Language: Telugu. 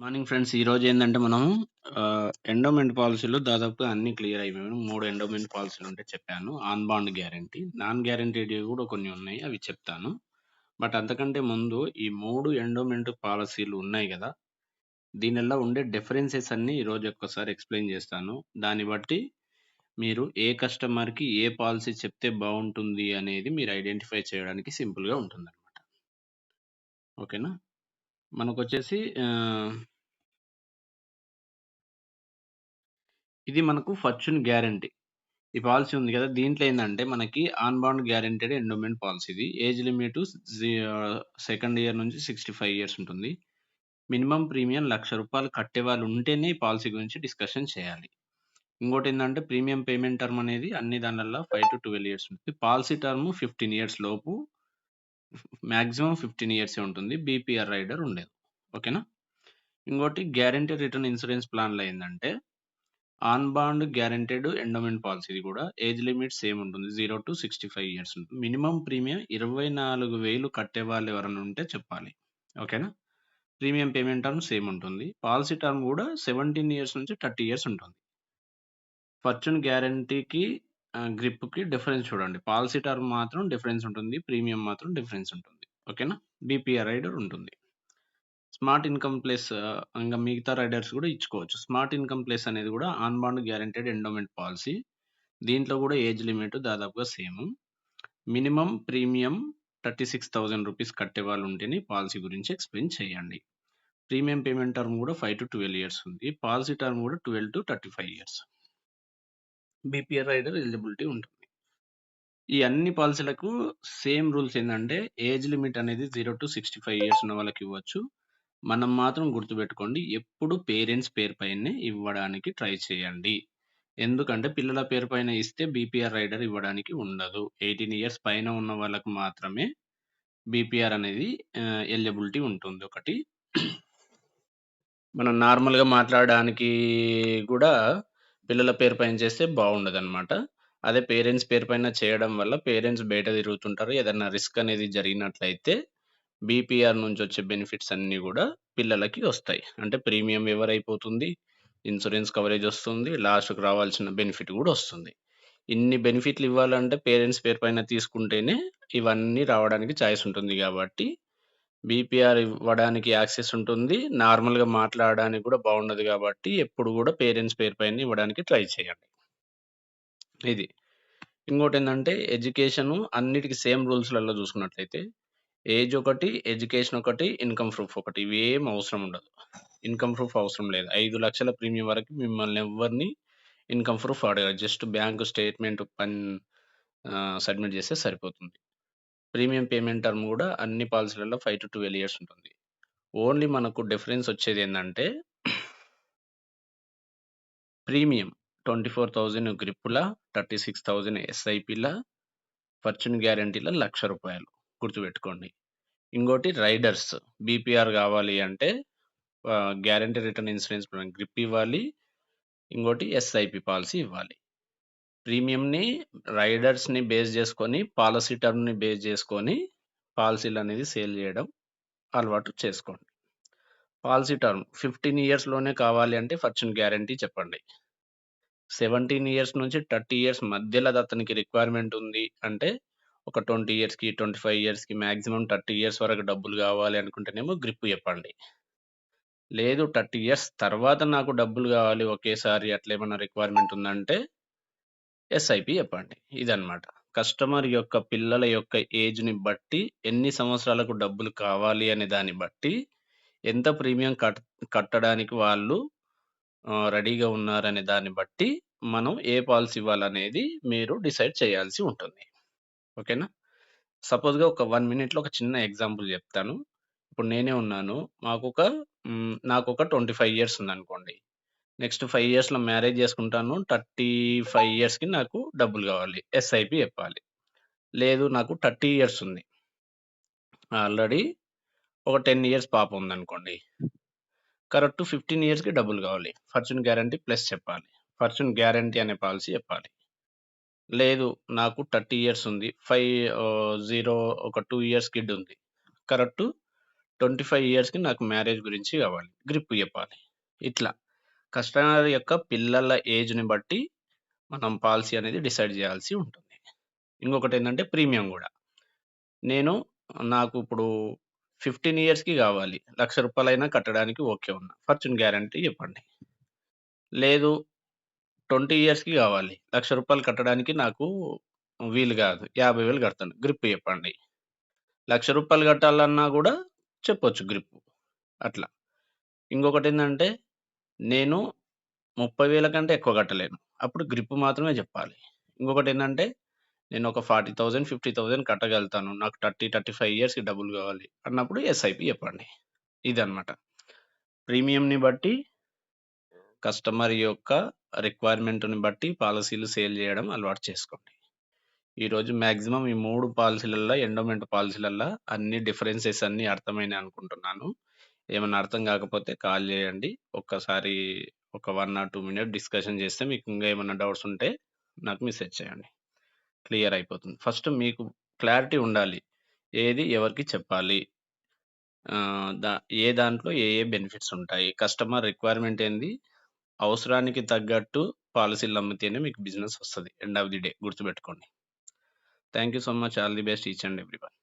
మార్నింగ్ ఫ్రెండ్స్ ఈరోజు ఏంటంటే మనం ఎండోమెంట్ పాలసీలు దాదాపుగా అన్నీ క్లియర్ అయిపోయాయి. మూడు ఎండోమెంట్ పాలసీలు ఉంటే చెప్పాను. On bond guarantee, non guaranteed కూడా కొన్ని ఉన్నాయి. అవి చెప్తాను. బట్ అంతకంటే ముందు ఈ మూడు ఎండోమెంట్ పాలసీలు ఉన్నాయి కదా దీనిలో ఉండే డిఫరెన్సెస్ అన్నీ ఈరోజు ఒక్కసారి ఎక్స్‌ప్లెయిన్ చేస్తాను. దాన్ని బట్టి మీరు ఏ కస్టమర్‌కి ఏ పాలసీ చెప్తే బాగుంటుంది అనేది మీరు ఐడెంటిఫై చేయడానికి సింపుల్‌గా ఉంటుంది అనమాట ఓకేనా? మనకు వచ్చేసి ఇది మనకు ఫర్చ్యూన్ గ్యారంటీ. ఈ పాలసీ ఉంది కదా దీంట్లో ఏంటంటే మనకి on bond guaranteed endowment policy ఇది. ఏజ్ లిమిట్ సెకండ్ ఇయర్ నుంచి 65 ఇయర్స్ ఉంటుంది. మినిమం ప్రీమియం రూ. 1,00,000 కట్టేవాళ్ళు ఉంటేనే ఈ పాలసీ గురించి డిస్కషన్ చేయాలి. ఇంకోటి ఏంటంటే ప్రీమియం పేమెంట్ టర్మ్ అనేది అన్ని దానిలలో ఫైవ్ టు ట్వెల్వ్ ఇయర్స్ ఉంటుంది. పాలసీ టర్మ్ 15 ఇయర్స్ లోపు మ్యాక్సిమం ఫిఫ్టీన్ ఇయర్సే ఉంటుంది. బీపీఆర్ రైడర్ ఉండేది ఓకేనా? ఇంకోటి గ్యారంటీ రిటర్న్ ఇన్సూరెన్స్ ప్లాన్‌లో ఏంటంటే ఆన్ బాండ్ గ్యారంటెడ్ ఎండోమెంట్ పాలసీది కూడా ఏజ్ లిమిట్ సేమ్ ఉంటుంది. 0-65 ఇయర్స్ ఉంటుంది. మినిమం ప్రీమియం ఇరవై నాలుగు వేలు కట్టే వాళ్ళు ఎవరైనా ఉంటే చెప్పాలి. ఓకేనా? ప్రీమియం పేమెంట్ టర్మ్ సేమ్ ఉంటుంది. పాలసీ టర్మ్ కూడా 17 ఇయర్స్ నుంచి 30 ఇయర్స్ ఉంటుంది. ఫార్చ్యూన్ గ్యారంటీకి గ్రిప్‌కి డిఫరెన్స్ చూడండి. పాలసీ టర్మ్ మాత్రం డిఫరెన్స్ ఉంటుంది. ప్రీమియం మాత్రం డిఫరెన్స్ ఉంటుంది. ఓకేనా? బీపీఆర్ రైడర్ ఉంటుంది. స్మార్ట్ ఇన్‌కమ్ ప్లస్ ఇంగ మిగతా రైడర్స్ కూడా ఇచ్చుకోవచ్చు. స్మార్ట్ ఇన్‌కమ్ ప్లస్ అనేది కూడా on bond guaranteed endowment policy. దీంట్లో కూడా ఏజ్ లిమిట్ దాదాపుగా సేమ్. మినిమమ్ ప్రీమియం రూ. 36,000 కట్టేవాళ్ళు ఉంటేనే పాలిసీ గురించి ఎక్స్‌ప్లెయిన్ చేయండి. ప్రీమియం పేమెంట్ టర్మ్ కూడా 5-12 ఇయర్స్ ఉంది. పాలిసీ టర్మ్ కూడా 12-35 ఇయర్స్. బీపీఆర్ రైడర్ ఎలిజిబిలిటీ ఉంటుంది. ఈ అన్ని పాలసీలకు సేమ్ రూల్స్ ఏంటంటే ఏజ్ లిమిట్ అనేది 0-65 ఇయర్స్ ఉన్న వాళ్ళకి ఇవ్వచ్చు. మనం మాత్రం గుర్తుపెట్టుకోండి ఎప్పుడు పేరెంట్స్ పేరు పైనే ఇవ్వడానికి ట్రై చేయండి. ఎందుకంటే పిల్లల పేరు పైన ఇస్తే బీపీఆర్ రైడర్ ఇవ్వడానికి ఉండదు. 18 ఇయర్స్ పైన ఉన్న వాళ్ళకు మాత్రమే బీపీఆర్ అనేది ఎలిజిబిలిటీ ఉంటుంది ఒకటి. మనం నార్మల్‌గా మాట్లాడడానికి కూడా పిల్లల పేరు పైన చేస్తే బాగుండదనమాట అదే పేరెంట్స్ పేరు పైన చేయడం వల్ల పేరెంట్స్ బయట తిరుగుతుంటారు. ఏదన్నా రిస్క్ అనేది జరిగినట్లయితే బీపీఆర్ నుంచి వచ్చే బెనిఫిట్స్ అన్నీ కూడా పిల్లలకి వస్తాయి. అంటే ప్రీమియం ఎవరైపోతుంది ఇన్సూరెన్స్ కవరేజ్ వస్తుంది. లాస్ట్‌కి రావాల్సిన బెనిఫిట్ కూడా వస్తుంది. ఇన్ని బెనిఫిట్‌లు ఇవ్వాలంటే పేరెంట్స్ పేరు పైన తీసుకుంటేనే ఇవన్నీ రావడానికి ఛాయిస్ ఉంటుంది కాబట్టి బీపీఆర్ ఇవ్వడానికి యాక్సెస్ ఉంటుంది. నార్మల్‌గా మాట్లాడడానికి కూడా బాగుండదు కాబట్టి ఎప్పుడు కూడా పేరెంట్స్ పేరు పైన ఇవ్వడానికి ట్రై చేయండి. ఇది. ఇంకోటి ఏంటంటే ఎడ్యుకేషన్ అన్నిటికి సేమ్ రూల్స్‌లలో చూసుకున్నట్లయితే ఏజ్ ఒకటి, ఎడ్యుకేషన్ ఒకటి, ఇన్‌కమ్ ప్రూఫ్ ఒకటి. ఇవేం అవసరం ఉండదు. ఇన్‌కమ్ ప్రూఫ్ అవసరం లేదు. ఐదు లక్షల ప్రీమియం వరకు మిమ్మల్ని ఎవరిని ఇన్‌కమ్ ప్రూఫ్ అడగారు జస్ట్ బ్యాంక్ స్టేట్‌మెంట్ పన్ సబ్మిట్ చేస్తే సరిపోతుంది. ప్రీమియం పేమెంట్ టర్మ్ కూడా అన్ని పాలసీలలో ఫైవ్ టు ట్వెల్వ్ ఇయర్స్ ఉంటుంది. ఓన్లీ మనకు డిఫరెన్స్ వచ్చేది ఏంటంటే ప్రీమియం ట్వంటీ ఫోర్ థౌజండ్ గ్రిప్పులా థర్టీ సిక్స్ థౌజండ్ ఎస్ఐపిలా, ఫర్చ్యూన్ గ్యారంటీల లక్ష రూపాయలు గుర్తుపెట్టుకోండి. ఇంకోటి రైడర్స్ బీపీఆర్ కావాలి అంటే guarantee return insurance plan grip ఇవ్వాలి. ఇంకోటి ఎస్ఐపి పాలసీ ఇవ్వాలి. ప్రీమియంని రైడర్స్‌ని బేస్ చేసుకొని పాలసీ టర్మ్‌ని బేస్ చేసుకొని పాలిసీలనేది సేల్ చేయడం అలవాటు చేసుకోండి. పాలిసీ టర్మ్ 15 ఇయర్స్‌లోనే కావాలి అంటే ఫర్చున్ గ్యారంటీ చెప్పండి. 17 ఇయర్స్ నుంచి 30 ఇయర్స్ మధ్యలో అతనికి రిక్వైర్మెంట్ ఉంది అంటే ఒక 20 ఇయర్స్‌కి, 25 ఇయర్స్‌కి మాక్సిమం 30 ఇయర్స్ వరకు డబ్బులు కావాలి అనుకుంటేనేమో గ్రిప్ చెప్పండి. లేదు 30 ఇయర్స్ తర్వాత నాకు డబ్బులు కావాలి ఒకేసారి అట్లా ఏమైనా రిక్వైర్మెంట్ ఉందంటే ఎస్ఐపి చెప్పండి. ఇదన్నమాట. కస్టమర్ యొక్క పిల్లల యొక్క ఏజ్‌ని బట్టి ఎన్ని సంవత్సరాలకు డబ్బులు కావాలి అనే దాన్ని బట్టి ఎంత ప్రీమియం కట్ కట్టడానికి వాళ్ళు ఆహ్, రెడీగా ఉన్నారనే దాన్ని బట్టి మనం ఏ పాలిసీ ఇవ్వాలనేది మీరు డిసైడ్ చేయాల్సి ఉంటుంది. ఓకేనా? సపోజ్‌గా ఒక 1 మినిట్‌లో ఒక చిన్న ఎగ్జాంపుల్ చెప్తాను. ఇప్పుడు నేనే ఉన్నాను. మాకొక హ్మ్, నాకొక 25 ఇయర్స్ ఉందనుకోండి. నెక్స్ట్ ఫైవ్ ఇయర్స్‌లో మ్యారేజ్ చేసుకుంటాను. 35 ఇయర్స్‌కి నాకు డబ్బులు కావాలి. ఎస్ఐపి చెప్పాలి. లేదు నాకు 30 ఇయర్స్ ఉంది. ఆల్రెడీ ఒక 10 ఇయర్స్ పాప ఉందనుకోండి. కరెక్ట్ 15 ఇయర్స్‌కి డబ్బులు కావాలి. ఫార్చ్యూన్ గ్యారంటీ ప్లస్ చెప్పాలి. ఫార్చ్యూన్ గ్యారంటీ అనే పాలసీ చెప్పాలి. లేదు నాకు 30 ఇయర్స్ ఉంది. ఫైవ్ జీరో ఒక టూ ఇయర్స్ కిడ్ ఉంది. కరెక్ట్ 25 ఇయర్స్‌కి నాకు మ్యారేజ్ గురించి కావాలి. గ్రిప్ చెప్పాలి. ఇట్లా కస్టమర్ యొక్క పిల్లల ఏజ్‌ని బట్టి మనం పాలసీ అనేది డిసైడ్ చేయాల్సి ఉంటుంది. ఇంకొకటి ఏంటంటే ప్రీమియం కూడా నేను నాకు ఇప్పుడు 15 ఇయర్స్‌కి కావాలి. లక్ష రూపాయలైనా కట్టడానికి ఓకే ఉన్నా. ఫార్చ్యూన్ గ్యారంటీ చెప్పండి. లేదు 20 ఇయర్స్‌కి కావాలి. లక్ష రూపాయలు కట్టడానికి నాకు వీలు కాదు. యాభై వేలు కడతాను. గ్రిప్ చెప్పండి. లక్ష రూపాయలు కట్టాలన్నా కూడా చెప్పొచ్చు గ్రిప్. అట్లా. ఇంకొకటి ఏంటంటే నేను ముప్పై వేల కంటే ఎక్కువ కట్టలేను. అప్పుడు గ్రిప్ మాత్రమే చెప్పాలి. ఇంకొకటి ఏంటంటే నేను ఒక 40,000, 50,000 కట్టగలుగుతాను. నాకు 30, 35 ఇయర్స్‌కి డబ్బులు కావాలి అన్నప్పుడు ఎస్ఐపి చెప్పండి. ఇదన్నమాట. ప్రీమియంని బట్టి కస్టమర్ యొక్క రిక్వైర్మెంట్‌ని బట్టి పాలసీలు సేల్ చేయడం అలవాటు చేసుకోండి. ఈరోజు మ్యాక్సిమం ఈ మూడు పాలసీలల్లో ఎండోమెంట్ పాలసీలల్లో అన్ని డిఫరెన్సెస్ అన్నీ అర్థమైనాయి అనుకుంటున్నాను. ఏమన్నా అర్థం కాకపోతే కాల్ చేయండి. ఒక్కసారి ఒక one or two minute discussion చేస్తే మీకు ఇంకా ఏమైనా డౌట్స్ ఉంటే నాకు మెసేజ్ చేయండి. క్లియర్ అయిపోతుంది. ఫస్ట్ మీకు క్లారిటీ ఉండాలి. ఏది ఎవరికి చెప్పాలి? దా ఏ దాంట్లో ఏ ఏ బెనిఫిట్స్ ఉంటాయి? కస్టమర్ రిక్వైర్మెంట్ ఏంది? అవసరానికి తగ్గట్టు పాలసీలు అమ్మితేనే మీకు బిజినెస్ వస్తుంది ఎండ్ ఆఫ్ ది డే గుర్తుపెట్టుకోండి. Thank you so much. All the best each and everyone.